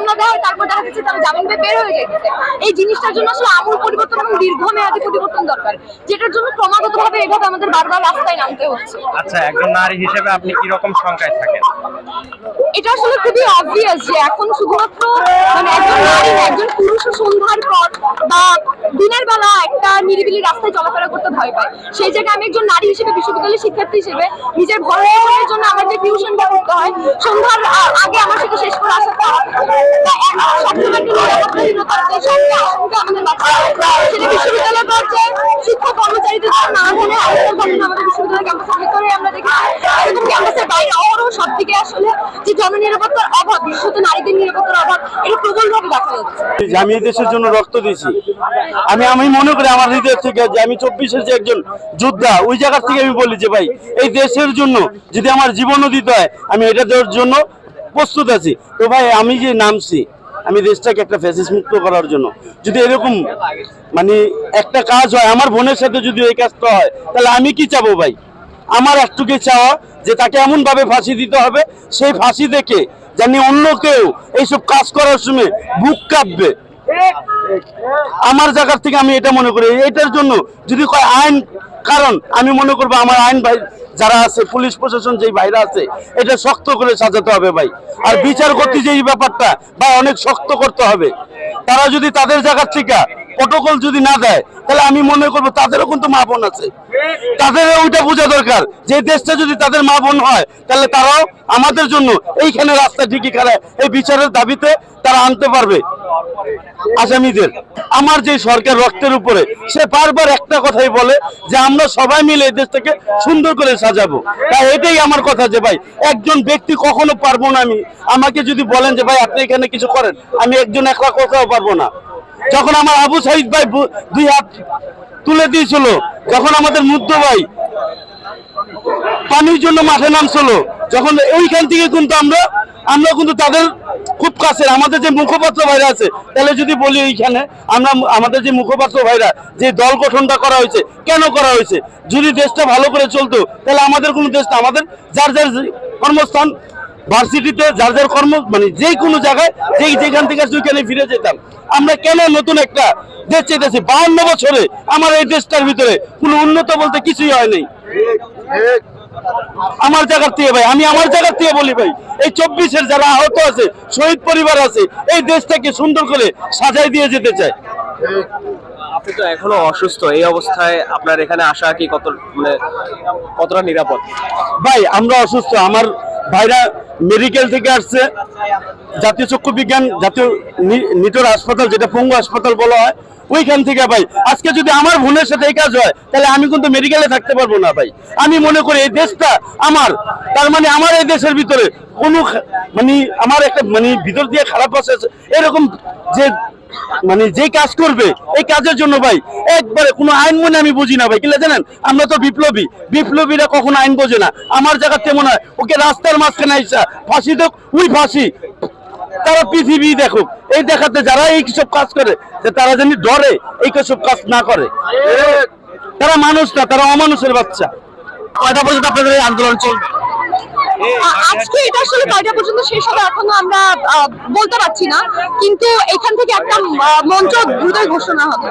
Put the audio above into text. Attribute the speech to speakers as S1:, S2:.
S1: মামলা দেওয়া হয়, তারপর দেখা যাচ্ছে তারা জামিন বের হয়ে যাইতেছে। এই জিনিসটার জন্য আসলে আমূল পরিবর্তন এবং দীর্ঘমেয়াদী পরিবর্তন দরকার, যেটার জন্য ক্রমাগত ভাবে এভাবে আমাদের বারবার রাস্তায় নামতে হচ্ছে।
S2: আচ্ছা একজন নারী হিসেবে আপনি কি রকম সংখ্যায় থাকেন?
S1: এটা আসলে খুবই অবভিয়াস যে এখন শুধুমাত্র মানে একজন নারী একজন পুরুষ সন্ধ্যার পর বা দিনের বেলা একটা নিরিবিলি রাস্তায় চলাফেরা করতে ভয় পায়। সেই জায়গায় আমি একজন নারী হিসেবে, বিশ্ববিদ্যালয়ের শিক্ষার্থী হিসেবে নিজের ভরণ পোষণের জন্য আমার যে টিউশনটা করতে হয়, সন্ধ্যার আগে আমার সেটা শেষ করে আসাতে সবসময় একটা নিরাপত্তাহীনতার আমাদের বাচ্চারা সেটা শিক্ষক কর্মচারীদের জন্য নানা ধরনের আলোচনা আমাদের বিশ্ববিদ্যালয় ক্যাম্পাসের ভিতরে আমরা দেখেছি। এরকম ক্যাম্পাসের বাইরে সব দিকে আসলে যে জননিরাপত্তার অভাব, বিশেষত নারীদের নিরাপত্তার অভাব, এটা প্রবলভাবে দেখা যাচ্ছে।
S3: আমি দেশের জন্য রক্ত দিয়েছি। আমি আমি মনে করি আমার হৃদয় থেকে যে আমি চব্বিশের যে একজন যোদ্ধা, ওই জায়গা থেকে আমি বলি যে, ভাই, এই দেশের জন্য যদি আমার জীবনও দিতে হয়, আমি এটা দেওয়ার জন্য প্রস্তুত আছি। তো ভাই, আমি যে নামছি, আমি দেশটাকে একটা ফ্যাসিস মুক্ত করার জন্য। যদি এরকম মানে একটা কাজ হয়, আমার বোনের সাথে যদি এই কাজটা হয়, তাহলে আমি কি চাবো ভাই? আমার একটুকে চাওয়া যে তাকে এমন ভাবে ফাঁসি দিতে হবে, সেই ফাঁসি দেখে জানি অন্য কেউ এইসব কাজ করার সময় বুক কাঁপবে। আমার জায়গার থেকে আমি এটা মনে করি, এটার জন্য যদি কয় আইন কারণ, আমি মনে করব আমার আইন ভাই যারা আছে, পুলিশ প্রশাসন যেই ভাইরা আছে, এটা শক্ত করে সাজাতে হবে ভাই। আর বিচার করতে যে এই ব্যাপারটা বা অনেক শক্ত করতে হবে। তারা যদি তাদের জায়গার থেকে প্রটোকল যদি না দেয়, তাহলে আমি মনে করব তাদেরও কিন্তু মা বোন আছে। তাদের ওইটা বোঝা দরকার। যে দেশটা যদি তাদের মা বোন হয়, তাহলে তারাও আমাদের জন্য এইখানে রাস্তা ঠিকই খেলায় এই বিচারের দাবিতে তারা আনতে পারবে আসামিদের। আমার যে সরকার রক্তের উপরে, সে বারবার একটা কথাই বলে যে আমরা সবাই মিলে এই দেশটাকে সুন্দর করে সাজাবো। তাই এটাই আমার কথা যে ভাই, একজন ব্যক্তি কখনো পারব না আমি। আমাকে যদি বলেন যে ভাই, আপনি এখানে কিছু করেন, আমি একজন একলা কোথাও পারব না। যখন আমার আবু সাইদ ভাই দুই হাত তুলে দিয়েছিল, যখন আমাদের মুদ্দ ভাই পানির জন্য মাঠে নামছিল, যখন এইখান থেকে কিন্তু আমরা আমরা কিন্তু তাদের খুব কাছে আমাদের যে মুখপাত্র ভাইরা আছে, তাহলে যদি বলি এইখানে, আমরা আমাদের যে মুখপাত্র ভাইরা, যে দল গঠনটা করা হয়েছে, কেন করা হয়েছে? যদি দেশটা ভালো করে চলতো, তাহলে আমাদের কোনো দেশটা আমাদের যার যার কর্মস্থান ভার্সিটিতে যার যার কর্ম মানে যে কোনো জায়গায় যেই যেখান থেকে ওইখানে ফিরে যেতাম। আমরা কেন নতুন একটা দেশ চাইতেছি? বাহান্ন বছরে আমার এই দেশটার ভিতরে কোনো উন্নত বলতে কিছুই হয় নাই। আমার জায়গার থেকে ভাই, আমি আমার জায়গার থেকে বলি ভাই, এই চব্বিশের যারা আহত আছে, শহীদ পরিবার আছে, এই দেশটাকে সুন্দর করে সাজাই দিয়ে যেতে চায়।
S2: আপনি তো এখনও অসুস্থ, এই অবস্থায় আপনার এখানে আসা কি কত মানে কতটা নিরাপদ?
S3: ভাই, আমরা অসুস্থ। আমার ভাইরা মেডিকেল থেকে আসছে। জাতীয় চক্ষু বিজ্ঞান, জাতীয় নিটোর হাসপাতাল, যেটা পঙ্গু হাসপাতাল বলা হয় ওইখান থেকে ভাই। আজকে যদি আমার বোনের সাথে এই কাজ হয়, তাহলে আমি কিন্তু মেডিকেলে থাকতে পারব না ভাই। আমি মনে করি এই দেশটা আমার। তার মানে আমার এই দেশের ভিতরে কোনো মানে আমার একটা মানে ভিতর দিয়ে খারাপ আছে এরকম যে মানে যে কাজ করবে, এই কাজের জন্য ভাই, একবারে কোনো আইন মনে আমি বুঝি না ভাই। কিলা জানেন? আমরা তো বিপ্লবী। বিপ্লবীরা কখনো আইন বোঝে না। আমার জায়গা তেমন হয়। ওকে রাস্তার মাঝখানে আইসা, ফাঁসি দেখ, উই ফাঁসি। তারা পৃথিবী দেখুক। এই দেখাতে যারা এই সব কাজ করে, যে তারা যেন ডরে, এই সব কাজ না করে। তারা মানুষ না, তারা অমানুষের বাচ্চা। কয়টা পর্যন্ত আপনাদের এই আন্দোলন চলবে?
S1: আমরা বলতে পারছি না। কিন্তু এখান থেকে একটা মন্ত্র দ্রুতই ঘোষণা হবে।